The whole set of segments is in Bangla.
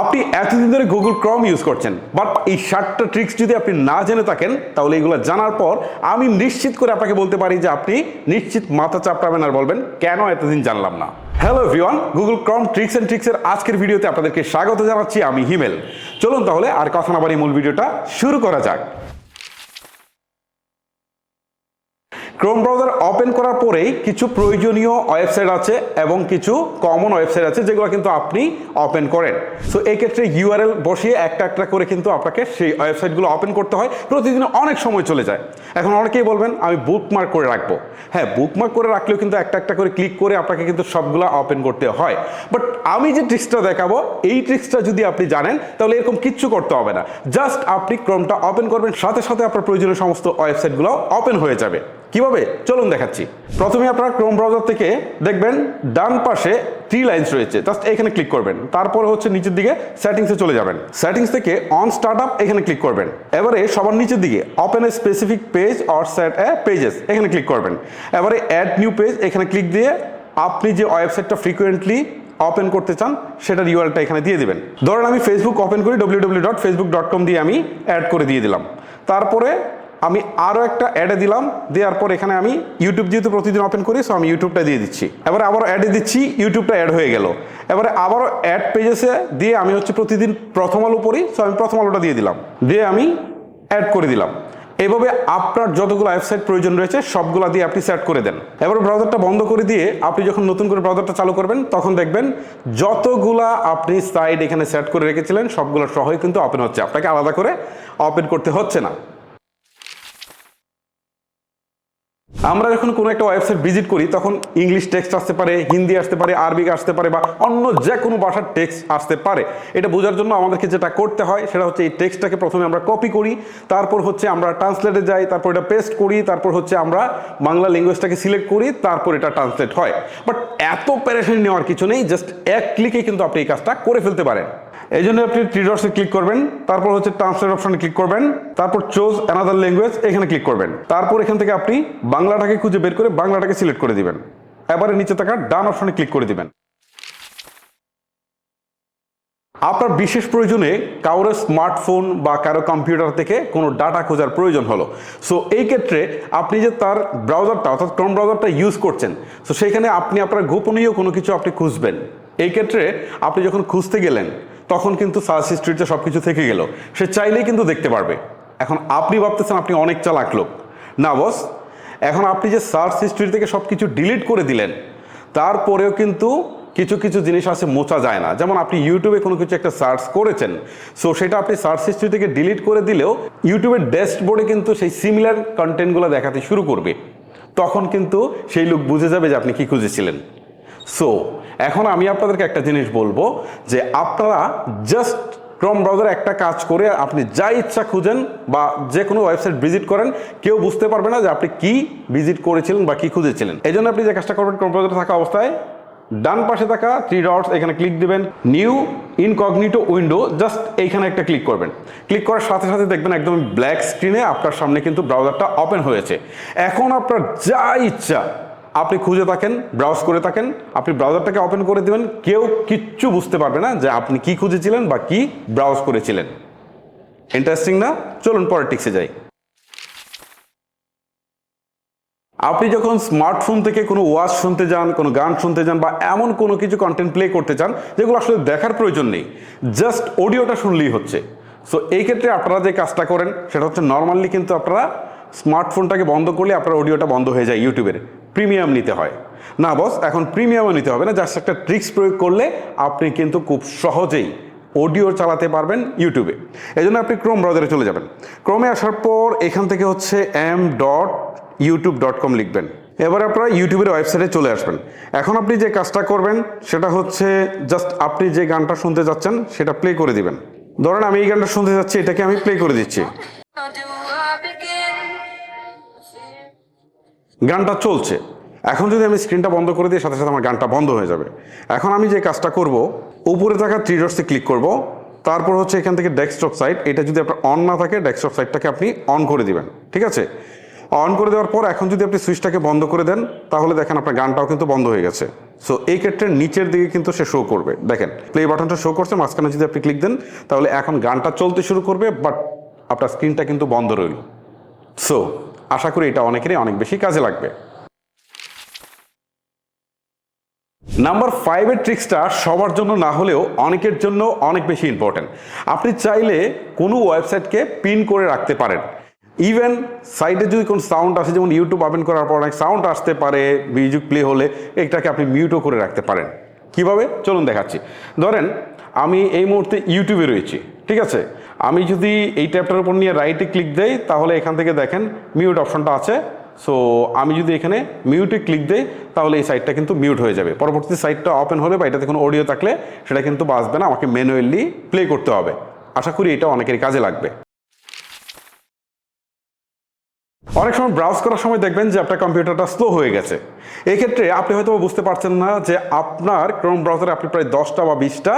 আপনি এতদিন ধরে গুগল ক্রম ইউজ করছেন বাট এই সাতটা ট্রিক্স যদি আপনি না জেনে থাকেন, তাহলে এগুলো জানার পর আমি নিশ্চিত করে আপনাকে বলতে পারি যে আপনি নিশ্চিত মাথা চাপড়াবেন আর বলবেন, কেন এতদিন জানলাম না? Hello V one Google Chrome tricks and ট্রিক্সের আজকের ভিডিওতে আপনাদেরকে স্বাগত জানাচ্ছি, আমি হিমেল। চলুন তাহলে আর কথা না বাড়ি মূল ভিডিওটা শুরু করা যাক। ক্রোম ব্রাউজার ওপেন করার পরেই কিছু প্রয়োজনীয় ওয়েবসাইট আছে এবং কিছু কমন ওয়েবসাইট আছে যেগুলো কিন্তু আপনি ওপেন করেন। সো এই ক্ষেত্রে ইউআরএল বসিয়ে একটা একটা করে কিন্তু আপনাকে সেই ওয়েবসাইটগুলো ওপেন করতে হয়। প্রতিদিন অনেক সময় চলে যায়। এখন অনেকেই বলবেন, আমি বুকমার্ক করে রাখব। হ্যাঁ বুকমার্ক করে রাখলেও কিন্তু একটা একটা করে ক্লিক করে আপনাকে কিন্তু সবগুলো ওপেন করতে হয়। বাট আমি যে ট্রিক্সটা দেখাবো, এই ট্রিক্সটা যদি আপনি জানেন, তাহলে এরকম কিচ্ছু করতে হবে না। জাস্ট আপনি ক্রোমটা ওপেন করবেন, সাথে সাথে আপনার প্রয়োজনীয় সমস্ত ওয়েবসাইটগুলো ওপেন হয়ে যাবে। কীভাবে? চলুন দেখাচ্ছি। প্রথমে আপনার ক্রোম ব্রাউজার থেকে দেখবেন ডান পাশে থ্রি লাইন্স রয়েছে। জাস্ট এখানে ক্লিক করবেন। তারপর হচ্ছে নিচের দিকে সেটিংসে চলে যাবেন। সেটিংস থেকে অন স্টার্ট আপ এখানে ক্লিক করবেন। এবারে সবার নিচের দিকে open a specific page or set a pages এখানে ক্লিক করবেন। এবারে অ্যাড নিউ পেজ এখানে ক্লিক দিয়ে আপনি যে ওয়েবসাইটটা ফ্রিকুয়েন্টলি ওপেন করতে চান, সেটার ইউআরটা এখানে দিয়ে দিবেন। ধরেন আমি ফেসবুক ওপেন করি W W dot Facebook dot com দিয়ে আমি অ্যাড করে দিয়ে দিলাম। তারপরে আমি আরও একটা অ্যাডে দিলাম, দেওয়ার পর এখানে আমি ইউটিউব যেহেতু প্রতিদিন ওপেন করি সো আমি ইউটিউবটা দিয়ে দিচ্ছি। এবারে আবারও অ্যাডে দিচ্ছি ইউটিউবটা অ্যাড হয়ে গেল। এবারে আবারও অ্যাড পেজেসে দিয়ে আমি হচ্ছে প্রতিদিন প্রথম আলো পড়ি সো আমি প্রথম আলোটা দিয়ে দিলাম। দিয়ে আমি অ্যাড করে দিলাম। এইভাবে আপনার যতগুলো ওয়েবসাইট প্রয়োজন রয়েছে, সবগুলো দিয়ে আপনি সেট করে দেন। এবার ব্রাউজারটা বন্ধ করে দিয়ে আপনি যখন নতুন করে ব্রাউজারটা চালু করবেন, তখন দেখবেন যতগুলা আপনি সাইট এখানে সেট করে রেখেছিলেন, সবগুলো সহই কিন্তু ওপেন হচ্ছে। আপনাকে আলাদা করে ওপেন করতে হচ্ছে না। আমরা যখন কোনো একটা ওয়েবসাইট ভিজিট করি, তখন ইংলিশ টেক্সট আসতে পারে হিন্দি আসতে পারে আরবিক আসতে পারে বা অন্য যে কোনো ভাষার টেক্সট আসতে পারে। এটা বোঝার জন্য আমাদেরকে যেটা করতে হয়, সেটা হচ্ছে এই টেক্সটটাকে প্রথমে আমরা কপি করি, তারপর হচ্ছে আমরা ট্রান্সলেটে যাই, তারপর এটা পেস্ট করি, তারপর হচ্ছে আমরা বাংলা ল্যাঙ্গুয়েজটাকে সিলেক্ট করি, তারপর এটা ট্রান্সলেট হয়। বাট এত প্যারেশন নেওয়ার কিছু নেই জাস্ট এক ক্লিকে কিন্তু আপনি এই কাজটা করে ফেলতে পারেন। এই জন্য আপনি থ্রি ডটসে ক্লিক করবেন, তারপর হচ্ছে ট্রান্সলেট অপশনে ক্লিক করবেন, তারপর চোজ অ্যানাদার ল্যাঙ্গুয়েজ এখানে ক্লিক করবেন। তারপর এখান থেকে আপনি বাংলাটাকে খুঁজে বের করে বাংলাটাকে সিলেক্ট করে দিবেন। এবারে নিচে থাকা ডান অপশনে ক্লিক করে দিবেন। আপনার বিশেষ প্রয়োজনে কারও স্মার্টফোন বা কারও কম্পিউটার থেকে কোনো ডাটা খোঁজার প্রয়োজন হলো। সো এই ক্ষেত্রে আপনি যে তার ব্রাউজারটা অর্থাৎ ক্রম ব্রাউজারটা ইউজ করছেন সো সেখানে আপনি আপনার গোপনীয় কোনো কিছু আপনি খুঁজবেন। এই ক্ষেত্রে আপনি যখন খুঁজতে গেলেন তখন কিন্তু সার্চ হিস্ট্রিতে সব কিছু থেকে গেল, সে চাইলেই কিন্তু দেখতে পারবে। এখন আপনি ভাবতেছেন আপনি অনেক চালাক লোক। না, বস, এখন আপনি যে সার্চ হিস্ট্রি থেকে সব কিছু ডিলিট করে দিলেন, তারপরেও কিন্তু কিছু কিছু জিনিস আছে মোচা যায় না। যেমন আপনি ইউটিউবে কোনো কিছু একটা সার্চ করেছেন, সো সেটা আপনি সার্চ হিস্ট্রি থেকে ডিলিট করে দিলেও ইউটিউবের ড্যাশবোর্ডে কিন্তু সেই সিমিলার কন্টেন্টগুলো দেখাতে শুরু করবে। তখন কিন্তু সেই লোক বুঝে যাবে যে আপনি কী খুঁজেছিলেন। সো এখন আমি আপনাদেরকে একটা জিনিস বলব যে আপনারা জাস্ট ক্রম ব্রাউজার একটা কাজ করে আপনি যা ইচ্ছা খুঁজেন বা যে কোনো ওয়েবসাইট ভিজিট করেন, কেউ বুঝতে পারবে না যে আপনি কি ভিজিট করেছিলেন বা কি খুঁজেছিলেন। এই জন্য আপনি যে কাজটা করবেন ক্রম ব্রাউজারে থাকা অবস্থায়, ডান পাশে থাকা থ্রি ডটস এখানে ক্লিক দিবেন নিউ ইনকগনিটো উইন্ডো জাস্ট এইখানে একটা ক্লিক করবেন। ক্লিক করার সাথে সাথে দেখবেন একদম ব্ল্যাক স্ক্রিনে আপনার সামনে কিন্তু ব্রাউজারটা ওপেন হয়েছে। এখন আপনার যা ইচ্ছা আপনি খুঁজে থাকেন ব্রাউজ করে থাকেন, আপনি ব্রাউজারটাকে ওপেন করে দেবেন, কেউ কিচ্ছু বুঝতে পারবে না যে আপনি কি খুঁজেছিলেন বা কি ব্রাউজ করেছিলেন। ইন্টারেস্টিং না? চলুন পরের টিক্সে যাই। আপনি যখন স্মার্টফোন থেকে কোনো ওয়াজ শুনতে যান, কোনো গান শুনতে যান বা এমন কোনো কিছু কন্টেন্ট প্লে করতে চান, যেগুলো আসলে দেখার প্রয়োজন নেই জাস্ট অডিওটা শুনলেই হচ্ছে। সো এই ক্ষেত্রে আপনারা যে কাজটা করেন, সেটা হচ্ছে নর্মালি কিন্তু আপনারা স্মার্টফোনটাকে বন্ধ করলে আপনার অডিওটা বন্ধ হয়ে যায় ইউটিউবের। প্রিমিয়াম নিতে হয়। না, বস, এখন প্রিমিয়ামও নিতে হবে না, জাস্ট একটা ট্রিক্স প্রয়োগ করলে আপনি কিন্তু খুব সহজেই অডিও চালাতে পারবেন ইউটিউবে। এই জন্য আপনি ক্রোম ব্রাউজারে চলে যাবেন। ক্রোমে আসার পর এখান থেকে হচ্ছে M dot YouTube dot com লিখবেন। এবার আপনারা ইউটিউবের ওয়েবসাইটে চলে আসবেন। এখন আপনি যে কাজটা করবেন, সেটা হচ্ছে জাস্ট আপনি যে গানটা শুনতে যাচ্ছেন, সেটা প্লে করে দিবেন। ধরেন আমি এই গানটা শুনতে যাচ্ছি, এটাকে আমি প্লে করে দিচ্ছি। গানটা চলছে। এখন যদি আমি স্ক্রিনটা বন্ধ করে দিই, সাথে সাথে আমার গানটা বন্ধ হয়ে যাবে। এখন আমি যে কাজটা করব, উপরে থাকা থ্রি ডটসে ক্লিক করব, তারপর হচ্ছে এখান থেকে ডেস্কটপ সাইট এটা যদি আপনার অন না থাকে ডেস্কটপ সাইটটাকে আপনি অন করে দিবেন, ঠিক আছে? অন করে দেওয়ার পর এখন যদি আপনি সুইচটাকে বন্ধ করে দেন, তাহলে দেখেন আপনার গানটাও কিন্তু বন্ধ হয়ে গেছে। সো এই ক্ষেত্রে নিচের দিকে কিন্তু সে শো করবে। দেখেন প্লে বাটনটা শো করছে, মাঝখানে যদি আপনি ক্লিক দেন, তাহলে এখন গানটা চলতে শুরু করবে বাট আপনার স্ক্রিনটা কিন্তু বন্ধ রইল। সো আশা করি এটা অনেকেরই অনেক বেশি কাজে লাগবে। নাম্বার ফাইভের ট্রিক্সটা সবার জন্য না হলেও অনেকের জন্য অনেক বেশি ইম্পর্টেন্ট আপনি চাইলে কোনো ওয়েবসাইটকে পিন করে রাখতে পারেন। ইভেন সাইডে যদি কোনো সাউন্ড আসে, যেমন ইউটিউব ওপেন করার পর অনেক সাউন্ড আসতে পারে মিউজিক প্লে হলে এটাকে আপনি মিউটও করে রাখতে পারেন। কীভাবে? চলুন দেখাচ্ছি। ধরেন, আমি এই মুহূর্তে ইউটিউবে রয়েছি, ঠিক আছে? আমি যদি এই ট্যাবটার উপর নিয়ে রাইটে ক্লিক দেই, তাহলে এখান থেকে দেখেন মিউট অপশনটা আছে। সো আমি যদি এখানে মিউটে ক্লিক দেই, তাহলে এই সাইটটা কিন্তু মিউট হয়ে যাবে। পরবর্তী সাইটটা ওপেন হলে বা এটাতে কোনো অডিও থাকলে সেটা কিন্তু বাঁচবে না, আমাকে ম্যানুয়ালি প্লে করতে হবে। আশা করি এটা অনেকের কাজে লাগবে। অনেক সময় ব্রাউজ করার সময় দেখবেন যে আপনার কম্পিউটারটা স্লো হয়ে গেছে। এক্ষেত্রে আপনি হয়তো বুঝতে পারছেন না যে আপনার ক্রোম ব্রাউজারে আপনি প্রায় দশটা বা বিশটা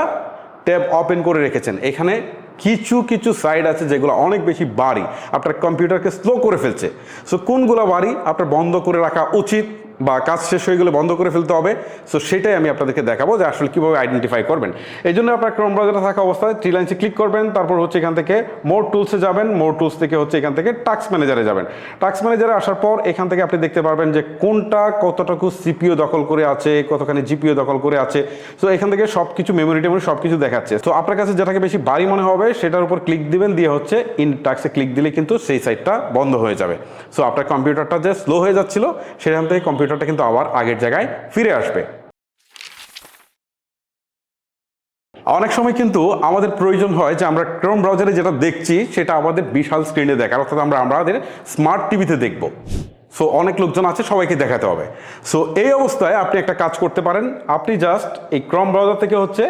ট্যাব ওপেন করে রেখেছেন। এখানে কিছু কিছু সাইড আছে যেগুলো অনেক বেশি বাড়ি, আপনার কম্পিউটারকে স্লো করে ফেলছে। সো কোনগুলো বাড়ি আপনার বন্ধ করে রাখা উচিত? বা কাজ শেষ হয়ে গেলে বন্ধ করে ফেলতে হবে। সো সেটাই আমি আপনাদেরকে দেখাবো যে আসলে কীভাবে আইডেন্টিফাই করবেন। এই জন্য আপনার ক্রোম ব্রাউজারে থাকা অবস্থায় থ্রি লাইন্সে ক্লিক করবেন, তারপর হচ্ছে এখান থেকে মোর টুলসে যাবেন মোর টুলস থেকে হচ্ছে এখান থেকে টাস্ক ম্যানেজারে যাবেন। টাস্ক ম্যানেজারে আসার পর এখান থেকে আপনি দেখতে পারবেন যে কোনটা কতটুকু সিপিও দখল করে আছে, কতখানি জিপিও দখল করে আছে। সো এখান থেকে সব কিছু মেমোরি টেমোরি সব কিছু দেখাচ্ছে। তো আপনার কাছে যেটাকে বেশি ভারী মনে হবে সেটার উপর ক্লিক দিবেন, দিয়ে হচ্ছে ইন টাক্সে ক্লিক দিলে কিন্তু সেই সাইটটা বন্ধ হয়ে যাবে। সো আপনার কম্পিউটারটা যে স্লো হয়ে যাচ্ছিল, সেখান থেকে কম্পিউটারটা কিন্তু আবার আগের জায়গায় ফিরে আসবে। অনেক সময় কিন্তু আমাদের প্রয়োজন হয় যে আমরা ক্রোম ব্রাউজারে যেটা দেখছি, সেটা আমাদের বিশাল স্ক্রিনে দেখার, অর্থাৎ আমরা আমাদের স্মার্ট টিভিতে দেখব। সো অনেক লোকজন আছে, সবাইকে দেখাতে হবে। সো এই অবস্থায় আপনি একটা কাজ করতে পারেন। আপনি জাস্ট এই ক্রম ব্রাউজার থেকে হচ্ছে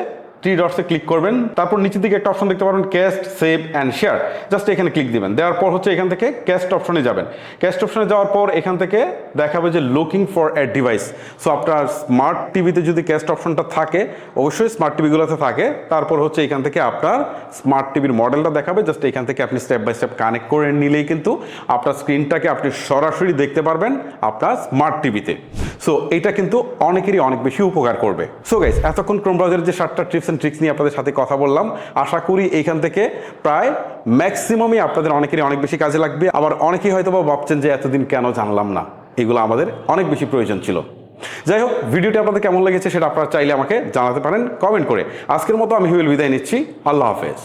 থ্রি ডটসে ক্লিক করবেন, তারপর নিচের দিকে একটা অপশন দেখতে পারবেন cast save and share just এখানে ক্লিক দিবেন। দেওয়ার পর হচ্ছে এখান থেকে ক্যাস্ট অপশনে যাবেন। ক্যাস্ট অপশনে যাওয়ার পর এখান থেকে দেখাবে যে looking for a device so আপনার স্মার্ট টিভিতে যদি ক্যাস্ট অপশনটা থাকে, অবশ্যই স্মার্ট টিভিগুলোতে থাকে। তারপর হচ্ছে এখান থেকে আপনার স্মার্ট টিভির মডেলটা দেখাবে। জাস্ট এখান থেকে আপনি স্টেপ বাই স্টেপ কানেক্ট করে নিলেই কিন্তু আপনার স্ক্রিনটাকে আপনি সরাসরি দেখতে পারবেন আপনার স্মার্ট টিভিতে সো এটা কিন্তু অনেকেরই অনেক বেশি উপকার করবে। সো গাইস এতক্ষণ ক্রোম ব্রাউজারের যে সাতটা টিপস অ্যান্ড ট্রিক্স নিয়ে আপনাদের সাথে কথা বললাম। আশা করি এইখান থেকে প্রায় ম্যাক্সিমামই আপনাদের অনেকেরই অনেক বেশি কাজে লাগবে। আবার অনেকেই হয়তো বা ভাবছেন যে এতদিন কেন জানলাম না? এগুলো আমাদের অনেক বেশি প্রয়োজন ছিল। যাই হোক, ভিডিওটি আপনাদের কেমন লেগেছে সেটা আপনারা চাইলে আমাকে জানাতে পারেন কমেন্ট করে। আজকের মতো আমি হিউল বিদায় নিচ্ছি। আল্লাহ হাফেজ।